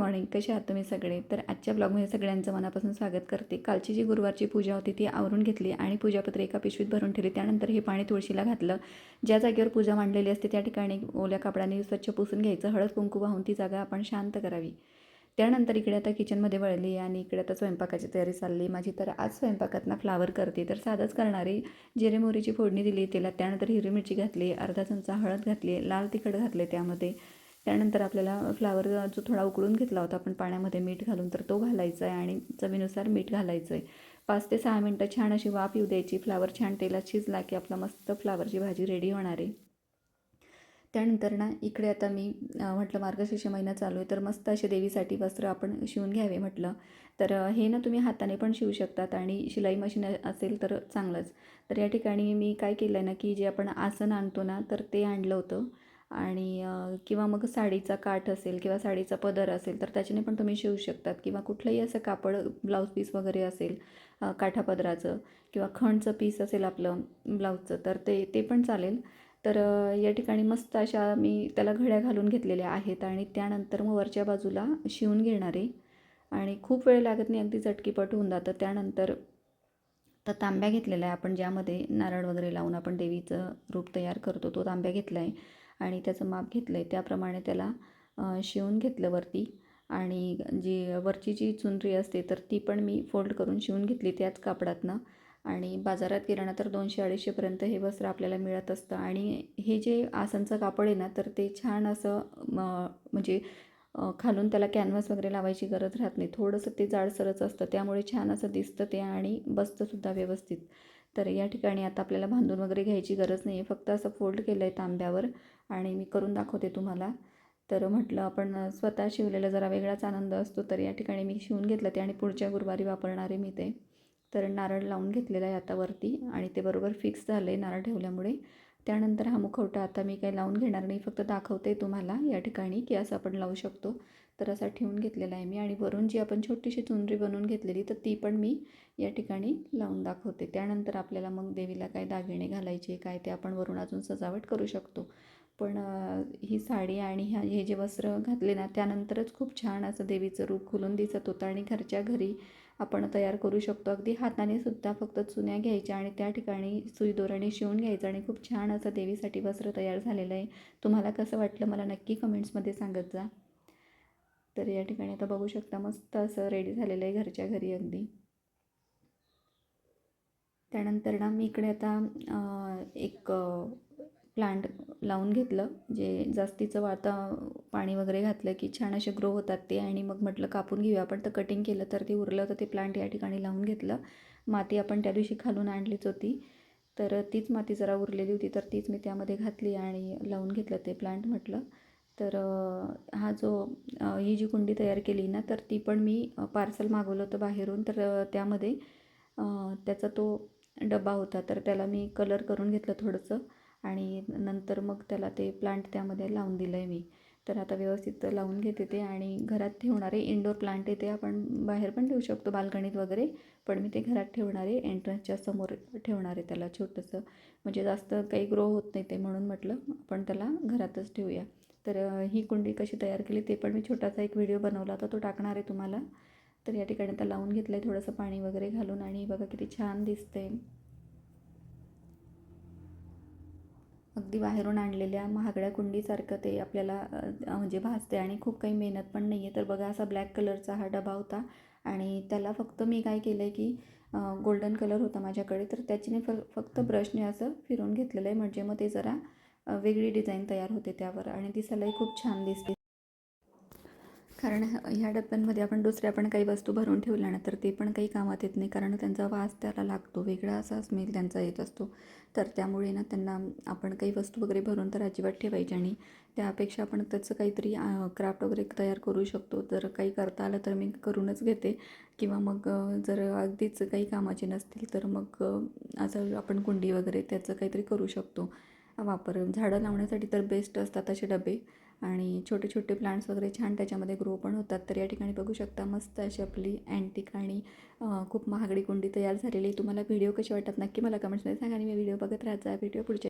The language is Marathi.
मॉर्निंग कसे आहात तुम्ही सगळे? तर आजच्या ब्लॉगमध्ये सगळ्यांचं मनापासून स्वागत करते. कालची जी गुरुवारची पूजा होती ती आवरून घेतली आणि पूजापत्र एका पिशवीत भरून ठेवली. त्यानंतर हे पाणी तुळशीला घातलं. ज्या जागेवर पूजा मांडलेली असते त्या ठिकाणी ओल्या कापडाने स्वच्छ पुसून घ्यायचं. हळद कुंकू वाहून ती जागा आपण शांत करावी. त्यानंतर इकडे आता किचनमध्ये वळली आणि इकडे आता स्वयंपाकाची तयारी चालली. माझी तर आज स्वयंपाकात ना फ्लावर करते. तर साधंच करणारी. जिरे मोहरीची फोडणी दिली त्याला त्यानंतर हिरवी मिरची घातली अर्धा चमचा हळद घातली लाल तिखट घातले त्यामध्ये. त्यानंतर आपल्याला फ्लावर जो थोडा उकळून घेतला होता आपण पाण्यामध्ये मीठ घालून तर तो घालायचा आहे आणि चवीनुसार मीठ घालायचं आहे पाच ते सहा मिनटं छान अशी वाफ येऊ द्यायची फ्लावर छान तेलात शिजला की आपला मस्त फ्लावरची भाजी रेडी होणार आहे. त्यानंतर ना इकडे आता मी म्हटलं मार्गशीर्ष महिना चालू आहे तर मस्त असे देवीसाठी वस्त्र आपण शिवून घ्यावे म्हटलं. तर हे ना तुम्ही हाताने पण शिवू शकतात आणि शिलाई मशीन असेल तर चांगलंच. तर या ठिकाणी मी काय केलं आहे ना की जे आपण आसन आणतो ना तर ते आणलं होतं. आणि किंवा मग साडीचा काठ असेल किंवा साडीचा पदर असेल तर त्याच्याने पण तुम्ही शिवू शकतात. किंवा कुठलंही असं कापड ब्लाऊज पीस वगैरे असेल काठापदराचं किंवा खणचं पीस असेल आपलं ब्लाऊजचं तर ते ते पण चालेल. तर या ठिकाणी मस्त अशा मी त्याला घड्या घालून घेतलेल्या आहेत आणि त्यानंतर मग वरच्या बाजूला शिवून घेणार. आहे आणि खूप वेळ लागत नाही अगदी चटकीपट होऊन जातं. त्यानंतर तर तांब्या घेतलेला आहे आपण ज्यामध्ये नारळ वगैरे लावून आपण देवीचं रूप तयार करतो तो तांब्या घेतला आहे आणि त्याचं माप घेतलं आहे त्याप्रमाणे त्याला शिवून घेतलं वरती. आणि जी वरची जी चुनरी असते तर ती पण मी फोल्ड करून शिवून घेतली त्याच कापडातनं. आणि बाजारात गेल्यानं तर दोनशे अडीचशेपर्यंत हे वस्त्र आपल्याला मिळत असतं. आणि हे जे आसनचं कापड आहे ना तर ते छान असं म्हणजे खालून त्याला कॅनव्हास वगैरे लावायची गरज राहत नाही. थोडंसं ते जाडसरच असतं. त्यामुळे छान असं दिसतं ते आणि बसतंसुद्धा व्यवस्थित. तर या ठिकाणी आता आपल्याला बांधून वगैरे घ्यायची गरज नाही आहे फक्त असं फोल्ड केलं आहे तांब्यावर आणि मी करून दाखवते तुम्हाला. तर म्हटलं आपण स्वतः शिवलेला जरा वेगळाच आनंद असतो तर या ठिकाणी मी शिवून घेतलं ते आणि पुढच्या गुरुवारी वापरणारे मी ते. तर नारळ लावून घेतलेलं आहे आता वरती आणि ते बरोबर फिक्स झालं आहे नारळ ठेवल्यामुळे. त्यानंतर हा मुखवटा आता मी काही लावून घेणार नाही फक्त दाखवते तुम्हाला या ठिकाणी की असं आपण लावू शकतो. तर असा ठेवून घेतलेला आहे मी आणि वरून जी आपण छोटीशी चुनरी बनवून घेतलेली तर ती पण मी या ठिकाणी लावून दाखवते. त्यानंतर आपल्याला मग देवीला काय दागिने घालायचे काय ते आपण वरून अजून सजावट करू शकतो. पण ही साडी आणि ह्या हे जे वस्त्र घातले ना त्यानंतरच खूप छान असं देवीचं रूप खुलून दिसत होतं आणि घरच्या घरी आपण तयार करू शकतो. अगदी हाताने सुद्धा फक्त चुन्या घ्यायच्या आणि त्या ठिकाणी सुई दोराने शिवून घ्यायचं आणि खूप छान असं देवीसाठी वस्त्र तयार झालेलं आहे. तुम्हाला कसं वाटलं मला नक्की कमेंट्समध्ये सांगत जा. तर या ठिकाणी आता बघू शकता मस्त असं रेडी झालेलं आहे घरच्या घरी अगदी. त्यानंतर ना मी इकडे आता एक प्लांट लावून घेतलं. जे जास्तीचं वाता पाणी वगैरे घातलं की छान असे ग्रो होतात ते. आणि मग म्हटलं कापून घेऊया. आपण तर कटिंग केलं तर ते उरलं तर ते प्लांट या ठिकाणी लावून घेतलं. माती आपण त्या दिवशी खालून आणलीच होती. तर तीच माती जरा उरलेली होती तर तीच मी त्यामध्ये घातली आणि लावून घेतलं ते प्लांट म्हटलं. तर हा जो ही जी कुंडी तयार केली ना तर ती पण मी पार्सल मागवलं होतं बाहेरून. तर त्यामध्ये त्याचा तो डबा होता. तर त्याला मी कलर करून घेतलं थोडंसं. आणि नंतर मग त्याला ते प्लांट त्यामध्ये लावून दिलं आहे मी. तर आता व्यवस्थित लावून घेते ते आणि घरात ठेवणारे इंडोर प्लांट आहे ते आपण बाहेर पण ठेवू शकतो बाल्कनीत वगैरे. पण मी ते घरात ठेवणारे एंट्रन्सच्या समोर ठेवणारे त्याला छोटंसं. म्हणजे जास्त काही ग्रो होत नाही ते म्हणून म्हटलं आपण त्याला घरातच ठेवूया. तर ही कुंडी कशी तयार केली ते पण मी छोटासा एक व्हिडिओ बनवला होता तो टाकणार आहे तुम्हाला. तर या ठिकाणी आता लावून घेतलं आहे थोडंसं पाणी वगैरे घालून आणि बघा किती छान दिसते अगदी बाहेरून आणलेल्या महागड्या कुंडीसारखं ते आपल्याला म्हणजे भासते आणि खूप काही मेहनत पण नाही आहे तर बघा असा ब्लॅक कलरचा हा डबा होता आणि त्याला फक्त मी काय केलं आहे की गोल्डन कलर होता माझ्याकडे. तर त्याच्याने फ फक्त ब्रशने असं फिरून घेतलेलं आहे म्हणजे मग ते जरा वेगळी डिझाईन तयार होते त्यावर आणि दिसायलाही खूप छान दिसते. कारण ह्या डब्यांमध्ये आपण दुसऱ्या पण काही वस्तू भरून ठेवल्या ना तर ते पण काही कामात येत नाही. कारण त्यांचा वास त्याला लागतो. वेगळा असा स्मेल त्यांचा येत असतो. तर त्यामुळे ना त्यांना आपण काही वस्तू वगैरे भरून तर अजिबात ठेवायची आणि त्यापेक्षा आपण त्याचं काहीतरी क्राफ्ट वगैरे तयार करू शकतो. जर काही करता आलं तर मी करूनच घेते. किंवा मग जर अगदीच काही कामाचे नसतील तर मग असं आपण कुंडी वगैरे त्याचं काहीतरी करू शकतो. वापर झाडं लावण्यासाठी तर बेस्ट असतात असे डबे. आणि छोटे छोटे प्लांट्स वगैरे छान त्याच्यामध्ये ग्रो पण होतात. तर या ठिकाणी बघू शकता मस्त अशी आपली अँटिक आणि खूप महागडी कुंडी तयार झालेली तुम्हाला व्हिडिओ कशी वाटतात नक्की मला कमेंट्समध्ये सांगा आणि मी व्हिडिओ बघत राहायचा. व्हिडिओ पुढच्या